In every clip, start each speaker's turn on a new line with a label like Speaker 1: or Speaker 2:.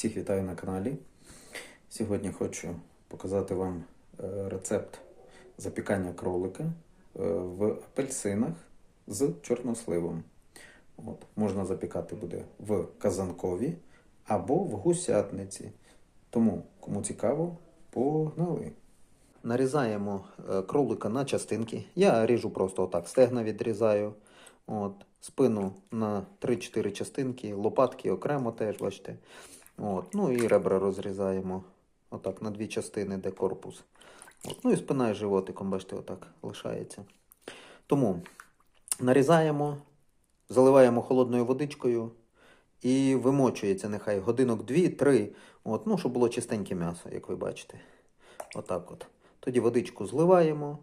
Speaker 1: Всіх вітаю на каналі. Сьогодні хочу показати вам е, рецепт запікання кролика е, в апельсинах з чорносливом. От, можна запікати буде в казанкові або в гусятниці. Тому, кому цікаво, погнали. Нарізаємо е, кролика на частинки. Я ріжу просто отак, стегна відрізаю. От, спину на 3-4 частинки, лопатки окремо теж, бачите. От, ну і ребра розрізаємо отак на дві частини, де корпус. От, ну і спина і животиком, бачите, отак лишається. Тому нарізаємо, заливаємо холодною водичкою і вимочується нехай годинок 2-3, от, ну, щоб було чистеньке м'ясо, як ви бачите. Отак от. Тоді водичку зливаємо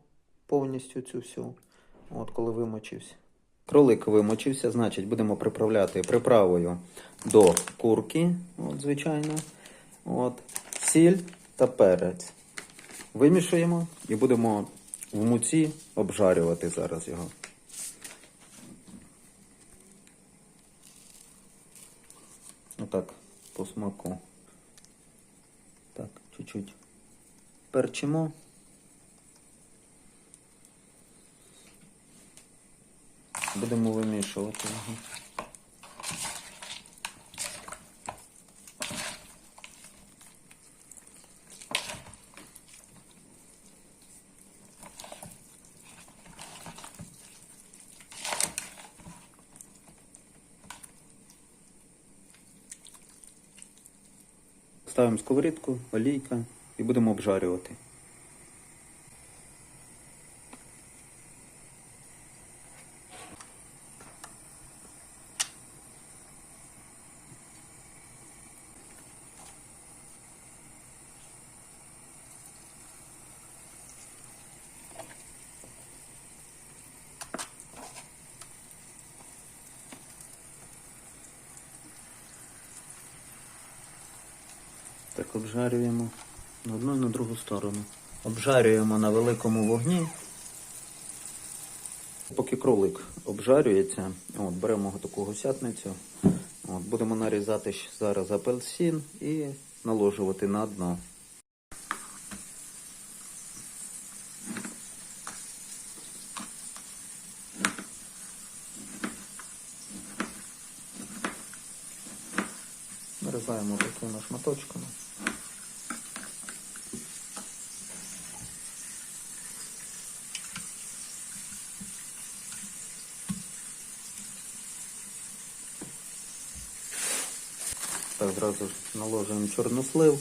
Speaker 1: повністю цю всю, от, коли вимочився. Кролик вимочився, значить будемо приправляти приправою до курки, от, звичайно. От, сіль та перець. Вимішуємо і будемо в муці обжарювати зараз його. Отак, по смаку. Так, чуть-чуть перчимо. Будемо вимішувати його. Ставимо сковорідку, олійка і будемо обжарювати. Обжарюємо на одну і на другу сторону. Обжарюємо на великому вогні. Поки кролик обжарюється, от, беремо таку гусятницю. От, будемо нарізати зараз апельсин і наложувати на дно. Нарізаємо такими шматочками. Так, зразу ж наложуємо чорнослив.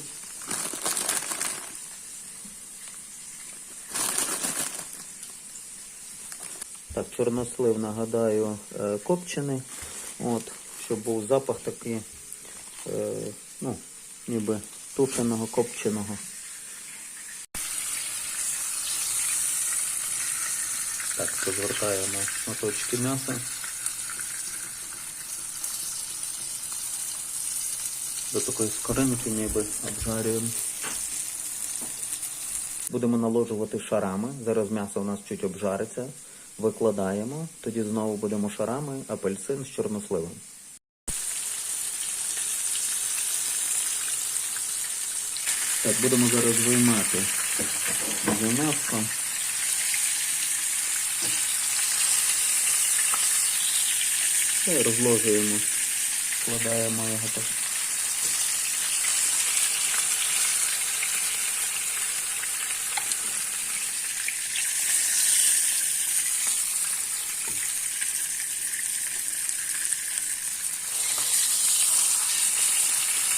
Speaker 1: Так, чорнослив, нагадаю, е, копчений. От, щоб був запах такий, е, ну, ніби тушеного, копченого. Так, розвертаємо шматочки м'яса. До такої скоринки ніби обжарюємо. Будемо наложувати шарами. Зараз м'ясо у нас чуть обжариться. Викладаємо. Тоді знову будемо шарами апельсин з чорносливом. Так, будемо зараз виймати м'ясо. І розложуємо, складаємо його так.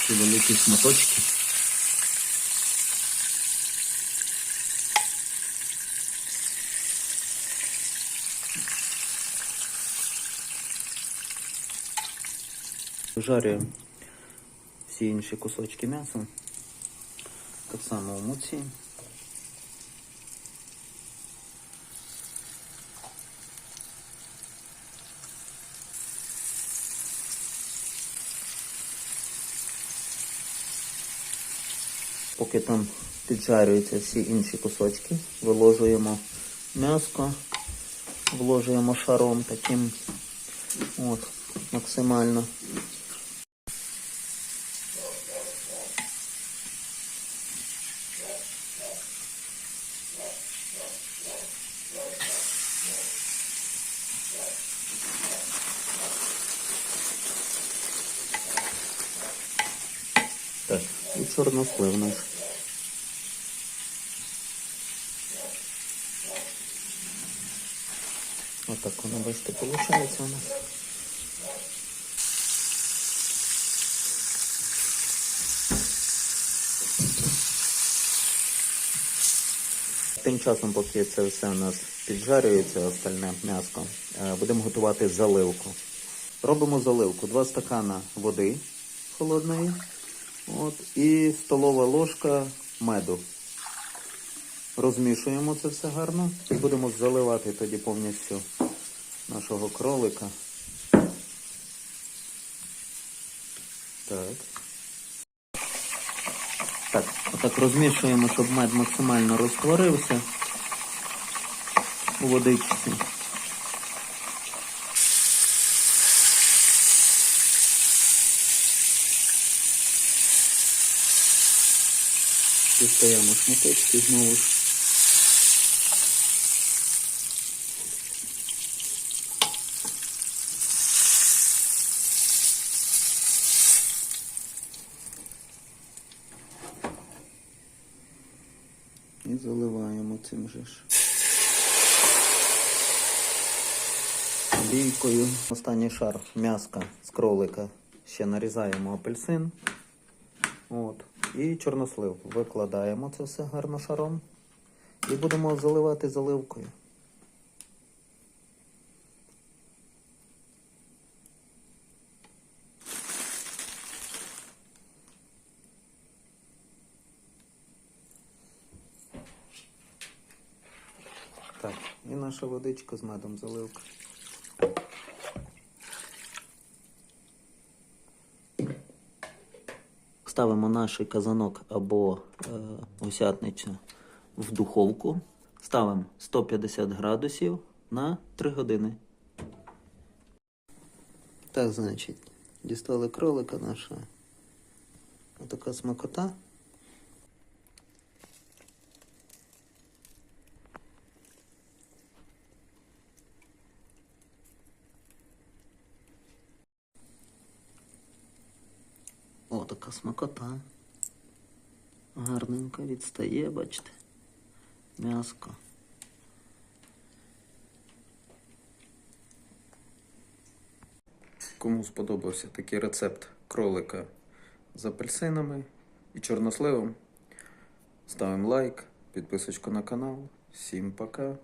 Speaker 1: Ці великі шматочки. Жарюємо всі інші кусочки м'яса. Так само в муці. Поки там піджарюються всі інші кусочки, виложуємо м'яско, вложуємо шаром таким от, максимально. Так, чорнослив наш. Отак воно, бачите, виходить у нас. Тим часом, поки це все у нас піджарюється, остальне м'ясо, е, будемо готувати заливку. Робимо заливку. Два стакана води холодної. От, і столова ложка меду. Розмішуємо це все гарно і будемо заливати тоді повністю нашого кролика. Так. Так, отак розмішуємо, щоб мед максимально розтворився у водичці. Дістаємо шматочки знову ж. І заливаємо цим же ж. Лійкою. Останній шар м'яска з кролика. Ще нарізаємо апельсин. От. І чорнослив. Викладаємо це все гарно шаром. І будемо заливати заливкою. Так, і наша водичка з медом заливка. Ставимо наш казанок або е, осятницю в духовку. Ставимо 150 градусів на 3 години. Так, значить, дістали кролика наша. Отака смакота. Така смакота. Гарненько відстає, бачите. М'яско. Кому сподобався такий рецепт кролика з апельсинами і чорносливом, ставимо лайк, підписочку на канал. Всім пока!